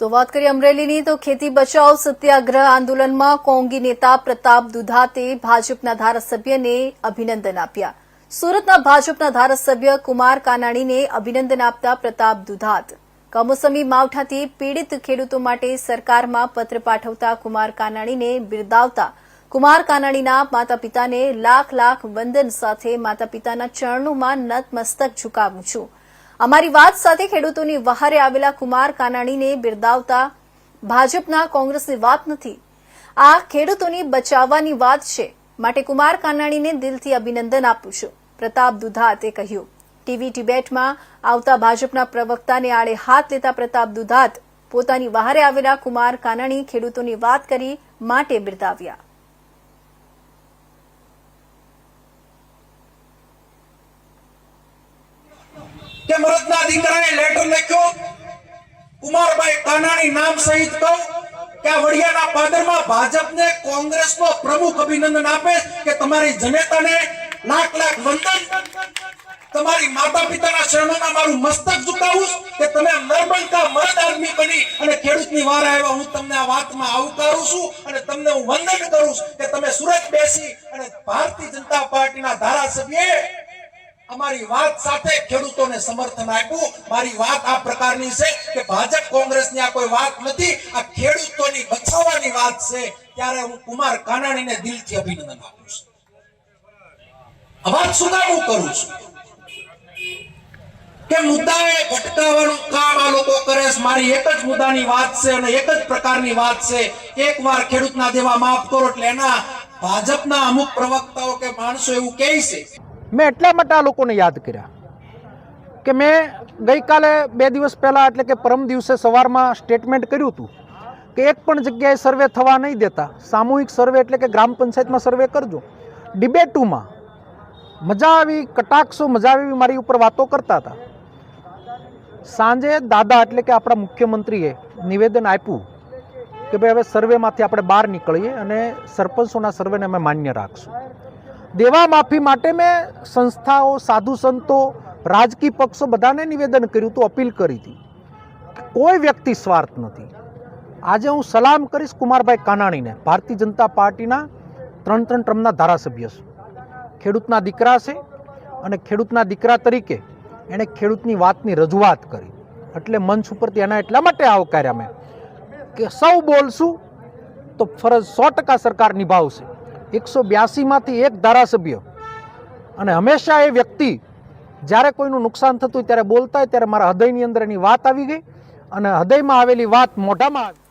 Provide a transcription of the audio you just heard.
તો વાત કરીએ અમરેલીની, તો ખેતી બચાવ, સત્યાગ્રહ આંદોલનમાં કોંગી નેતા પ્રતાપ દુધાતે ભાજપના ધારાસભ્યને અભિનંદન આપ્યા. સુરતના ભાજપના ધારાસભ્ય કુમાર કાનાણીને અભિનંદન આપતા પ્રતાપ દુધાત. કમોસમી માવઠાથી પીડિત ખેડૂતો માટે સરકારમાં પત્ર પાઠવતા કુમાર કાનાણીને બિરદાવતા. કુમાર કાનાણીના માતા પિતાને લાખ લાખ વંદન સાથે માતા પિતાના ચરણોમાં નતમસ્તક ઝુકાવું છું. અમારી વાત સાથે ખેડૂતોની વહારે આવેલા કુમાર કાનાણીને બિરદાવતા ભાજપના કોંગ્રેસની વાત નથી. આ ખેડૂતોની બચાવવાની વાત છે માટે કુમાર કાનાણીને દિલથી અભિનંદન આપું છું. પ્રતાપ દુધાતે કહ્યું, ટીવી ડિબેટમાં આવતા ભાજપના પ્રવક્તાને આડે હાથ લેતા પ્રતાપ દુધાત પોતાની વહારે આવેલા કુમાર કાનાણી ખેડૂતોની વાત કરી માટે બિરદાવ્યા. કે મરદના દીકરાએ લેટર લખ્યો? કુમારભાઈ કાનાણી નામ સહિત કહું કે વડિયાના પાદરમાં ભાજપને કોંગ્રેસનો પ્રમુખ અભિનંદન આપે કે તમારી જનેતાને લાખ લાખ વંદન. તમારી માતા પિતાના શરણોમાં મારું મસ્તક ઝુકાવું કે તમે નર્મંકા મરદ આદમી બની અને ખેડૂતની વાર આવ્યા હું તમને આ વાતમાં આવકારું છું અને તમને હું વંદન કરું છું કે તમે સુરત બેસી અને ભારતીય જનતા પાર્ટીના ધારાસભ્યએ અમારી વાત સાથે ખેડૂતોને સમર્થન આપ્યું. મારી વાત આ પ્રકારની છે કે ભાજપ કોંગ્રેસની આ કોઈ વાત નથી, આ ખેડૂતોની બચાવવાની વાત છે. ત્યારે હું કુમાર કાનાણીને દિલથી અભિનંદન આપું છું. અવાજ સુધારું કરું છું? કે મુદ્દાએ ભટકાવાનું કામ આ લોકો કરે છે. મારી એક જ મુદ્દાની વાત છે અને એક જ પ્રકારની વાત છે. એકવાર ખેડૂતના દેવા માફ કરો એટલે એના ભાજપના અમુક પ્રવક્તાઓ કે માણસો એવું કહે છે. મેં એટલા માટે આ લોકોને યાદ કર્યા કે મેં ગઈકાલે બે દિવસ પહેલાં એટલે કે પરમ દિવસે સવારમાં સ્ટેટમેન્ટ કર્યું હતું કે એક પણ જગ્યાએ સર્વે થવા નહીં દેતા. સામૂહિક સર્વે એટલે કે ગ્રામ પંચાયતમાં સર્વે કરજો. ડિબેટુમાં મજા આવી, કટાક્ષો મજા આવી મારી ઉપર વાતો કરતા હતા. સાંજે દાદા એટલે કે આપણા મુખ્યમંત્રીએ નિવેદન આપ્યું કે ભાઈ હવે સર્વેમાંથી આપણે બહાર નીકળીએ અને સરપંચોના સર્વેને અમે માન્ય રાખશું. દેવા માફી માટે મેં સંસ્થાઓ, સાધુ સંતો, રાજકીય પક્ષો બધાને નિવેદન કર્યું હતું અપીલ કરી હતી. કોઈ વ્યક્તિ સ્વાર્થ નથી. આજે હું સલામ કરીશ કુમારભાઈ કાનાણીને. ભારતીય જનતા પાર્ટીના ત્રણ ત્રણ ટ્રમના ધારાસભ્ય છે. ખેડૂતના દીકરા છે અને ખેડૂતના દીકરા તરીકે એણે ખેડૂતની વાતની રજૂઆત કરી. એટલે મંચ ઉપરથી એના એટલા માટે આવકાર્યા મેં કે સૌ બોલશું તો ફરજ સો ટકા સરકાર નિભાવશે. એકસો બ્યાસીમાંથી એક ધારાસભ્ય. અને હંમેશા એ વ્યક્તિ જ્યારે કોઈનું નુકસાન થતું ત્યારે બોલતા હોય ત્યારે મારા હૃદયની અંદર એની વાત આવી ગઈ. અને હૃદયમાં આવેલી વાત મોઢામાં આવી